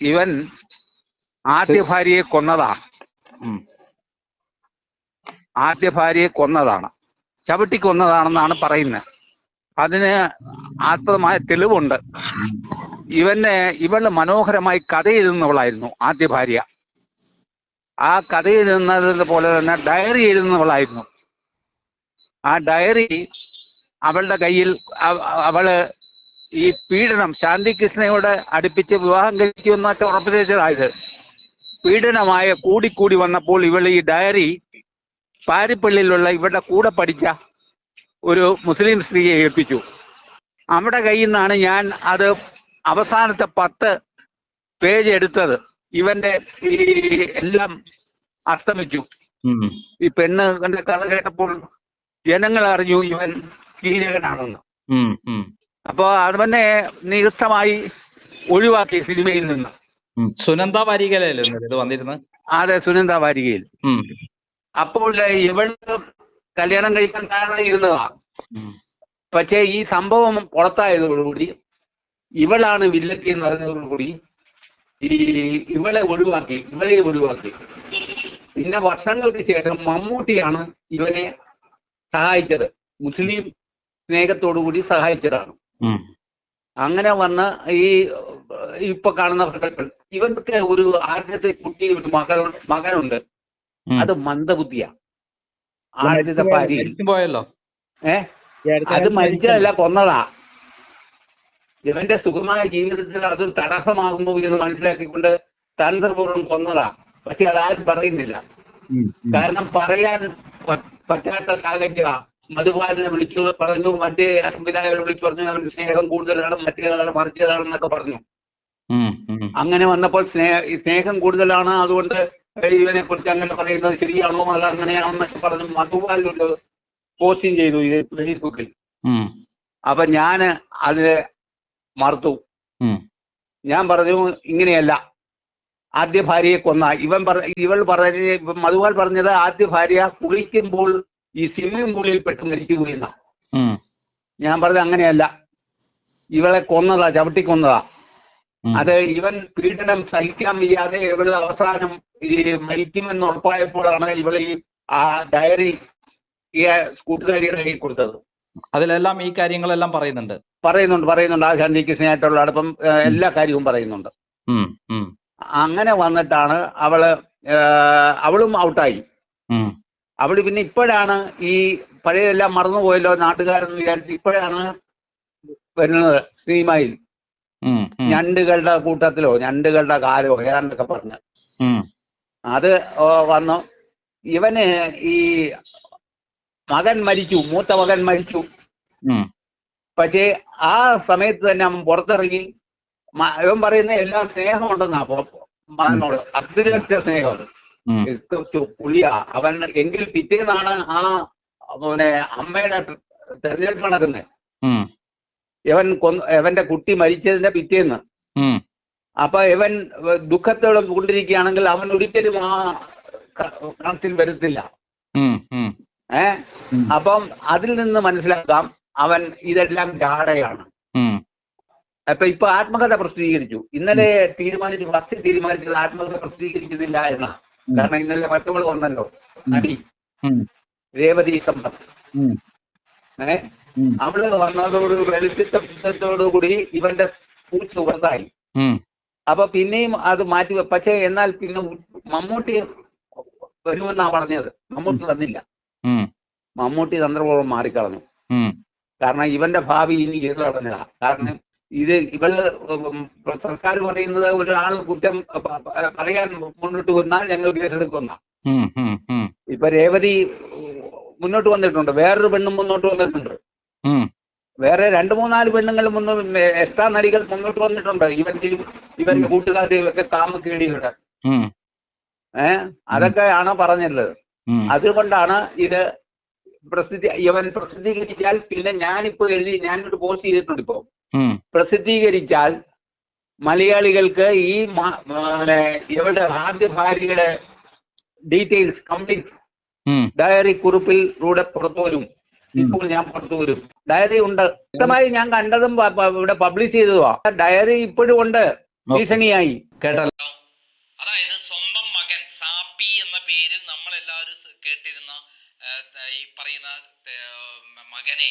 ഇവൻ ആദ്യ ഭാര്യയെ കൊന്നതാ. ആദ്യ ഭാര്യയെ കൊന്നതാണ്. ചവിട്ടി കൊന്നതാണെന്നാണ് പറയുന്നത്. അതിന് ആത്മമായ തെളിവുണ്ട്. ഇവനെ ഇവൾ മനോഹരമായി കഥ എഴുതുന്നവളായിരുന്നു ആദ്യ ഭാര്യ. ആ കഥ എഴുതുന്നത് പോലെ തന്നെ ഡയറി എഴുതുന്നവളായിരുന്നു ആ ഡയറി അവളുടെ കയ്യിൽ അവ- അവൾ ഈ പീഡനം ശാന്തി കൃഷ്ണയോട് അടുപ്പിച്ച് വിവാഹം കഴിക്കുമെന്നൊക്കെ ഉറപ്പിച്ചതായത് പീഡനമായ കൂടിക്കൂടി വന്നപ്പോൾ ഇവൾ ഈ ഡയറി പാരിപ്പള്ളിയിലുള്ള ഇവരുടെ കൂടെ പഠിച്ച ഒരു മുസ്ലിം സ്ത്രീയെ ഏൽപ്പിച്ചു. അവിടെ കയ്യിൽ നിന്നാണ് ഞാൻ അത് അവസാനത്തെ പത്ത് പേജ് എടുത്തത്. ഇവന്റെ ഈ എല്ലാം അസ്തമിച്ചു. ഈ പെണ്ണ് കണ്ട കഥ കേട്ടപ്പോൾ ജനങ്ങൾ അറിഞ്ഞു ഇവൻ കീചകനാണെന്ന് ഉം. അത് തന്നെ അവനെ നികൃഷ്ടമായി ഒഴിവാക്കി സിനിമയിൽ നിന്ന്. സുനന്ദ ഇത് വന്നിരുന്നത് അതെ സുനന്ദ വാരികയിൽ. അപ്പോൾ ഇവൾ കല്യാണം കഴിക്കാൻ കാരണം ഇരുന്നതാ പക്ഷേ ഈ സംഭവം പുറത്തായതോടുകൂടി ഇവളാണ് വില്ലത്തി എന്ന് പറഞ്ഞതോടുകൂടി ഈ ഇവളെ ഒഴിവാക്കി ഇവളെ ഒഴിവാക്കി. പിന്നെ വർഷങ്ങൾക്ക് ശേഷം മമ്മൂട്ടിയാണ് ഇവനെ സഹായിച്ചത്. മുസ്ലിം സ്നേഹത്തോടു കൂടി സഹായിച്ചതാണ്. അങ്ങനെ വന്ന ഈ ഇപ്പൊ കാണുന്ന പ്രകടനം ഇവർക്ക് ഒരു ആദ്യത്തെ കുട്ടി ഒരു മകൻ മകനുണ്ട്. അത് മന്ദബുദ്ധിയാ. ആദ്യത്തെ ഭാര്യ. മരിച്ചും പോയല്ലോ. ഏ? അത് മരിച്ചതല്ല കൊന്നതാ. ഇവന്റെ സുഖമായ ജീവിതത്തിൽ അത് തടസ്സമാകുന്നു എന്ന് മനസ്സിലാക്കിക്കൊണ്ട് തന്ത്രപൂർവം കൊന്നതാ. പക്ഷെ അതാരും പറയുന്നില്ല. കാരണം പറയാൻ പറ്റാത്ത സാഹചര്യ മധുപാലിനെ വിളിച്ചു പറഞ്ഞു. മറ്റേ സംവിധായകരെ വിളിച്ചു പറഞ്ഞു. അവന്റെ സ്നേഹം കൂടുതലാണ് മറ്റേതാണ് മറിച്ചതാണെന്നൊക്കെ പറഞ്ഞു. അങ്ങനെ വന്നപ്പോൾ സ്നേഹ സ്നേഹം കൂടുതലാണ്. അതുകൊണ്ട് ഇവനെ കുറിച്ച് അങ്ങനെ പറയുന്നത് ശരിയാണോ അല്ല അങ്ങനെയാണെന്നൊക്കെ പറഞ്ഞു മധുപാലൊരു പോസ്റ്റിംഗ് ചെയ്തു ഇത് ഫേസ്ബുക്കിൽ. അപ്പൊ ഞാൻ അതിനെ മറുത്തു. ഞാൻ പറഞ്ഞു ഇങ്ങനെയല്ല. ആദ്യ ഭാര്യയെ കൊന്ന. ഇവൻ പറ ഇവൾ പറഞ്ഞ മധുപാൽ പറഞ്ഞത് ആദ്യ ഭാര്യ കുളിക്കുമ്പോൾ ഈ സ്വിമ്മിംഗ് പൂളിൽ പെട്ട് വീണ ഞാൻ പറഞ്ഞത് അങ്ങനെയല്ല. ഇവളെ കൊന്നതാ ചവിട്ടി കൊന്നതാ. അത് ഇവൻ പീഡനം സഹിക്കാൻ വയ്യാതെ ഇവൾ അവസാനം ഈ മരിക്കുമെന്ന് ഉറപ്പായപ്പോഴാണ് ഇവൾ ഈ ആ ഡയറി ഈ കൂട്ടുകാരിയുടെ കയ്യിൽ കൊടുത്തത്. അതിലെല്ലാം ഈ കാര്യങ്ങളെല്ലാം പറയുന്നുണ്ട്. പറയുന്നുണ്ട് പറയുന്നുണ്ട്. ആ ശാന്തി കൃഷ്ണയായിട്ടുള്ള അടുപ്പം എല്ലാ കാര്യവും പറയുന്നുണ്ട്. അങ്ങനെ വന്നിട്ടാണ് അവൾ അവളും ഔട്ടായി. ഉം. അവൾ പിന്നെ ഇപ്പോഴാണ് ഈ പഴയതെല്ലാം മറന്നുപോയല്ലോ നാട്ടുകാരെന്ന് വിചാരിച്ച് ഇപ്പോഴാണ് വരുന്നത് സിനിമയിൽ. ഞണ്ടുകളുടെ കൂട്ടത്തിലോ ഞണ്ടുകളുടെ കാലോ ഏതാണ്ടൊക്കെ പറഞ്ഞ്. അത് വന്നു. ഇവന് ഈ മകൻ മരിച്ചു മൂത്ത മകൻ മരിച്ചു. പക്ഷേ ആ സമയത്ത് തന്നെ അവൻ പുറത്തിറങ്ങി. ഇവൻ പറയുന്ന എല്ലാം സ്നേഹമുണ്ടെന്നാ അപ്പൊ മകനോട് അതിരറ്റ സ്നേഹം പുള്ളിയാ അവൻ എങ്കിൽ പിറ്റേന്നാണ് ആ പിന്നെ അമ്മയുടെ തെരഞ്ഞെടുപ്പ് നടക്കുന്നത് ഇവൻ ഇവന്റെ കുട്ടി മരിച്ചതിന്റെ പിറ്റേന്ന്. അപ്പൊ ഇവൻ ദുഃഖത്തോടെ കൊണ്ടിരിക്കുകയാണെങ്കിൽ അവൻ ഒരിക്കലും ആ കണത്തിൽ വരുത്തില്ല. ഏ. അപ്പം അതിൽ നിന്ന് മനസ്സിലാക്കാം അവൻ ഇതെല്ലാം ജാടയാണ്. അപ്പൊ ഇപ്പൊ ആത്മകഥ പ്രസിദ്ധീകരിച്ചു ഇന്നലെ തീരുമാനിച്ചു ഫസ്റ്റ് തീരുമാനിച്ചത് ആത്മകഥ പ്രസിദ്ധീകരിക്കുന്നില്ല എന്നാ. കാരണം ഇന്നലെ മറ്റവൾ വന്നല്ലോ നടി. രേവതി സമ്പത്ത്. ഏ. അവൾ വന്നതോട് വെളുപ്പിച്ച കൂടി ഇവന്റെ പൂച്ച ഉം. അപ്പൊ പിന്നെയും അത് മാറ്റി പക്ഷേ എന്നാൽ പിന്നെ മമ്മൂട്ടി വരുമെന്നാ പറഞ്ഞത് മമ്മൂട്ടി വന്നില്ല. മമ്മൂട്ടി തന്ത്രപൂർവം മാറിക്കളഞ്ഞു. കാരണം ഇവന്റെ ഭാവി ഇനി ചെയ്തു കാരണം ഇത് ഇവൾ സർക്കാർ പറയുന്നത് ഒരാൾ കുറ്റം പറയാൻ മുന്നോട്ട് വന്നാൽ ഞങ്ങൾ കേസെടുക്കുന്ന. ഇപ്പൊ രേവതി മുന്നോട്ട് വന്നിട്ടുണ്ട് വേറൊരു പെണ്ണും മുന്നോട്ട് വന്നിട്ടുണ്ട്. വേറെ രണ്ട് മൂന്നാൽ പെണ്ണുങ്ങൾ മുന്നോട്ട് എക്സ്ട്രാ നടികൾ മുന്നോട്ട് വന്നിട്ടുണ്ട് ഇവന്റെ ഇവന്റെ കൂട്ടുകാരുടെയും ഒക്കെ കാമക്കേടിയുടെ. ഏഹ് അതൊക്കെയാണ് പറഞ്ഞിട്ടുള്ളത് ഉം. അതുകൊണ്ടാണ് ഇത് പ്രസിദ്ധി ഇവൻ പ്രസിദ്ധീകരിച്ചാൽ പിന്നെ ഞാനിപ്പോ എഴുതി ഞാനൊരു പോസ്റ്റ് ചെയ്തിട്ടുണ്ട് ഇപ്പോ. പ്രസിദ്ധീകരിച്ചാൽ മലയാളികൾക്ക് ഈ ഇവരുടെ ആദ്യ ഭാര്യയുടെ ഡീറ്റെയിൽസ് കംപ്ലീറ്റ്. ഡയറി കുറിപ്പിലൂടെ പുറത്തു വരും. ഇപ്പോൾ ഞാൻ പുറത്തു വരും. ഡയറി ഉണ്ട്. വ്യക്തമായി ഞാൻ കണ്ടതും ഇവിടെ പബ്ലിഷ് ചെയ്തതുവാ. ഡയറി ഇപ്പോഴും ഉണ്ട്. ഭീഷണിയായി. കേട്ടല്ലോ അതായത് സ്വന്തം മകൻ സാപ്പി എന്ന പേരിൽ നമ്മൾ എല്ലാവരും കേട്ടിരുന്ന ഈ പറയുന്ന മകനെ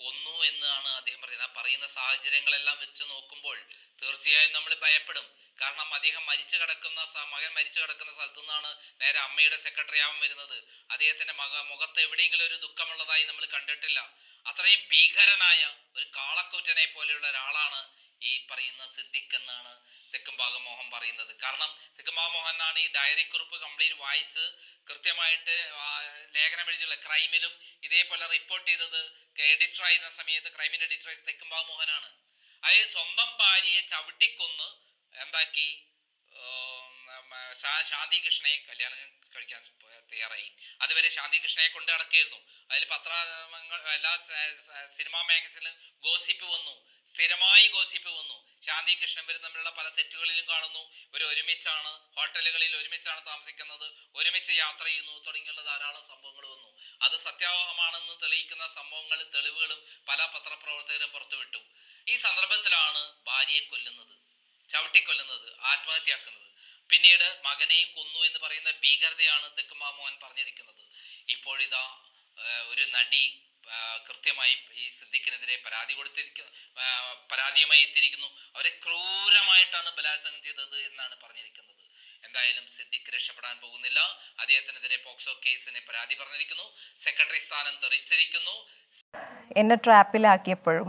കൊന്നു എന്നാണ് അദ്ദേഹം പറയുന്നത്. പറയുന്ന സാഹചര്യങ്ങളെല്ലാം വെച്ച് നോക്കുമ്പോൾ തീർച്ചയായും നമ്മൾ ഭയപ്പെടും. കാരണം അദ്ദേഹം മരിച്ചു കിടക്കുന്ന മകൻ മരിച്ചു കിടക്കുന്ന സ്ഥലത്തു നിന്നാണ് നേരെ അമ്മയുടെ സെക്രട്ടറി ആവാൻ വരുന്നത്. അദ്ദേഹത്തിന്റെ മക മുഖത്ത് എവിടെയെങ്കിലും ഒരു ദുഃഖമുള്ളതായി നമ്മൾ കണ്ടിട്ടില്ല. അത്രയും ഭീകരനായ ഒരു കാളക്കൂറ്റനെ പോലെയുള്ള ഒരാളാണ് ഈ പറയുന്ന സിദ്ദിഖ് എന്നാണ് തെക്കുംഭാഗം മോഹൻ പറയുന്നത്. കാരണം തെക്കുംഭാഗം മോഹനാണ് ഈ ഡയറി കുറിപ്പ് കംപ്ലീറ്റ് വായിച്ച് കൃത്യമായിട്ട് ലേഖനം എഴുതിയുള്ള ക്രൈമിലും ഇതേപോലെ റിപ്പോർട്ട് ചെയ്തത് എഡിറ്റർ ആയിരുന്ന സമയത്ത് ക്രൈമിന്റെ എഡിറ്റർ തെക്കുംഭാഗം മോഹനാണ്. അതായത് സ്വന്തം ഭാര്യയെ ചവിട്ടിക്കൊന്ന് എന്താക്കി? ശാന്തി കൃഷ്ണയെ കല്യാണം കഴിക്കാൻ തയ്യാറായി. അതുവരെ ശാന്തി കൃഷ്ണയെ കൊണ്ട് നടക്കായിരുന്നു അതിൽ പത്രങ്ങൾ എല്ലാ സിനിമാ മാഗസിനിലും ഗോസിപ്പ് വന്നു. സ്ഥിരമായി ഗോസിപ്പ് വന്നു. ശാന്തി കൃഷ്ണൻ വരും തമ്മിലുള്ള പല സെറ്റുകളിലും കാണുന്നു. ഇവർ ഒരുമിച്ചാണ് ഹോട്ടലുകളിൽ ഒരുമിച്ചാണ് താമസിക്കുന്നത്. ഒരുമിച്ച് യാത്ര ചെയ്യുന്നു. തുടങ്ങിയുള്ള ധാരാളം സംഭവങ്ങൾ വന്നു. അത് സത്യമാണെന്ന് തെളിയിക്കുന്ന സംഭവങ്ങളും തെളിവുകളും പല പത്രപ്രവർത്തകരും പുറത്തുവിട്ടു. ഈ സന്ദർഭത്തിലാണ് ഭാര്യയെ കൊല്ലുന്നത് ചവിട്ടിക്കൊല്ലുന്നത് ആത്മഹത്യയാക്കുന്നത്. പിന്നീട് മകനെയും കൊന്നു എന്ന് പറയുന്ന ഭീകരതയാണ് തെക്കുമാമോഹൻ പറഞ്ഞിരിക്കുന്നത്. ഇപ്പോഴിതാ ഒരു നടി കൃത്യമായി ഈ സിദ്ദിഖിനെതിരെ പരാതി കൊടുത്തിരിക്കുന്നു പരാതിയുമായി എത്തിയിരിക്കുന്നു. അവരെ ക്രൂരമായിട്ടാണ് ബലാത്സംഗം ചെയ്തത് എന്നാണ് പറഞ്ഞിരിക്കുന്നത്. എന്തായാലും സിദ്ദിഖ് രക്ഷപ്പെടാൻ പോകുന്നില്ല. അദ്ദേഹത്തിനെതിരെ പോക്സോ കേസിനെ പരാതി പറഞ്ഞിരിക്കുന്നു. സെക്രട്ടറി സ്ഥാനം തെറിച്ചിരിക്കുന്നു. എന്നെ ട്രാപ്പിലാക്കിയപ്പോഴും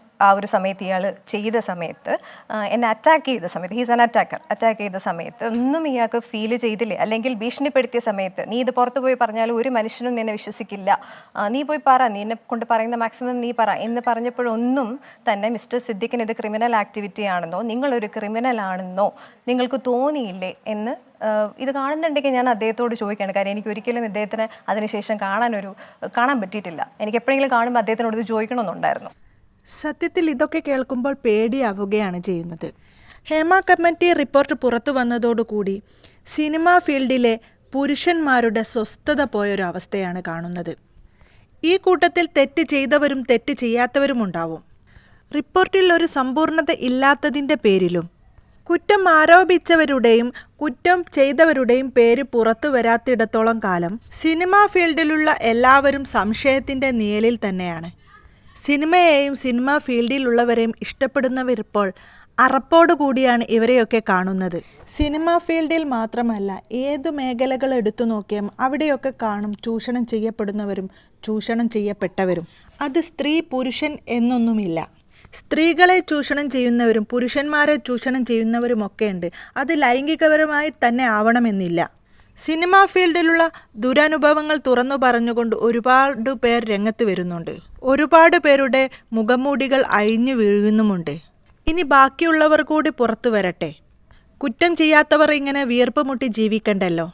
ആ ഒരു സമയത്ത് ഇയാൾ ചെയ്ത സമയത്ത് എന്നെ അറ്റാക്ക് ചെയ്ത സമയത്ത് ഹീസ് ആൻ അറ്റാക്കർ അറ്റാക്ക് ചെയ്ത സമയത്ത് ഒന്നും ഇയാൾക്ക് ഫീൽ ചെയ്തില്ലേ? അല്ലെങ്കിൽ ഭീഷണിപ്പെടുത്തിയ സമയത്ത് നീ ഇത് പുറത്ത് പോയി പറഞ്ഞാൽ ഒരു മനുഷ്യനും നിന്നെ വിശ്വസിക്കില്ല. നീ പോയി പറ നീ എന്നെ കൊണ്ട് പറയുന്ന മാക്സിമം നീ പറ എന്ന് പറഞ്ഞപ്പോഴൊന്നും തന്നെ മിസ്റ്റർ സിദ്ദിഖിന് ഇത് ക്രിമിനൽ ആക്ടിവിറ്റി ആണെന്നോ നിങ്ങളൊരു ക്രിമിനൽ ആണെന്നോ നിങ്ങൾക്ക് തോന്നിയില്ലേ? എന്ന് ഇത് കാണുന്നുണ്ടെങ്കിൽ ഞാൻ അദ്ദേഹത്തോട് ചോദിക്കുകയാണ്. കാര്യം എനിക്ക് ഒരിക്കലും ഇദ്ദേഹത്തിന് അതിനുശേഷം കാണാനൊരു കാണാൻ പറ്റിയിട്ടില്ല. എനിക്ക് എപ്പോഴെങ്കിലും കാണുമ്പോൾ അദ്ദേഹത്തിനോട് ഇത് ചോദിക്കണമെന്നുണ്ടായിരുന്നു. സത്യത്തിൽ ഇതൊക്കെ കേൾക്കുമ്പോൾ പേടിയാവുകയാണ് ചെയ്യുന്നത്. ഹേമ കമ്മിറ്റി റിപ്പോർട്ട് പുറത്തു വന്നതോടുകൂടി സിനിമാ ഫീൽഡിലെ പുരുഷന്മാരുടെ സ്വസ്ഥത പോയൊരവസ്ഥയാണ് കാണുന്നത്. ഈ കൂട്ടത്തിൽ തെറ്റ് ചെയ്തവരും തെറ്റ് ചെയ്യാത്തവരും ഉണ്ടാവും. റിപ്പോർട്ടിൽ ഒരു സമ്പൂർണത ഇല്ലാത്തതിന്റെ പേരിലും കുറ്റം ആരോപിച്ചവരുടെയും കുറ്റം ചെയ്തവരുടെയും പേര് പുറത്തു വരാത്തിടത്തോളം കാലം സിനിമാ ഫീൽഡിലുള്ള എല്ലാവരും സംശയത്തിന്റെ നിഴലിൽ തന്നെയാണ്. സിനിമയെയും സിനിമാ ഫീൽഡിലുള്ളവരെയും ഇഷ്ടപ്പെടുന്നവരിപ്പോൾ അറപ്പോടു കൂടിയാണ് ഇവരെയൊക്കെ കാണുന്നത്. സിനിമാ ഫീൽഡിൽ മാത്രമല്ല ഏതു മേഖലകൾ എടുത്തു നോക്കിയാൽ അവിടെയൊക്കെ കാണും ചൂഷണം ചെയ്യപ്പെടുന്നവരും ചൂഷണം ചെയ്യപ്പെട്ടവരും. അത് സ്ത്രീ പുരുഷൻ എന്നൊന്നുമില്ല. സ്ത്രീകളെ ചൂഷണം ചെയ്യുന്നവരും പുരുഷന്മാരെ ചൂഷണം ചെയ്യുന്നവരുമൊക്കെ ഉണ്ട്. അത് ലൈംഗികപരമായി തന്നെ ആവണമെന്നില്ല. സിനിമാ ഫീൽഡിലുള്ള ദുരനുഭവങ്ങൾ തുറന്നു പറഞ്ഞുകൊണ്ട് ഒരുപാട് പേർ രംഗത്ത് വരുന്നുണ്ട്. ഒരുപാട് പേരുടെ മുഖംമൂടികൾ അഴിഞ്ഞു വീഴുന്നുമുണ്ട്. ഇനി ബാക്കിയുള്ളവർ കൂടി പുറത്തു വരട്ടെ. കുറ്റം ചെയ്യാത്തവർ ഇങ്ങനെ വിയർപ്പ് മുട്ടി ജീവിക്കണ്ടല്ലോ.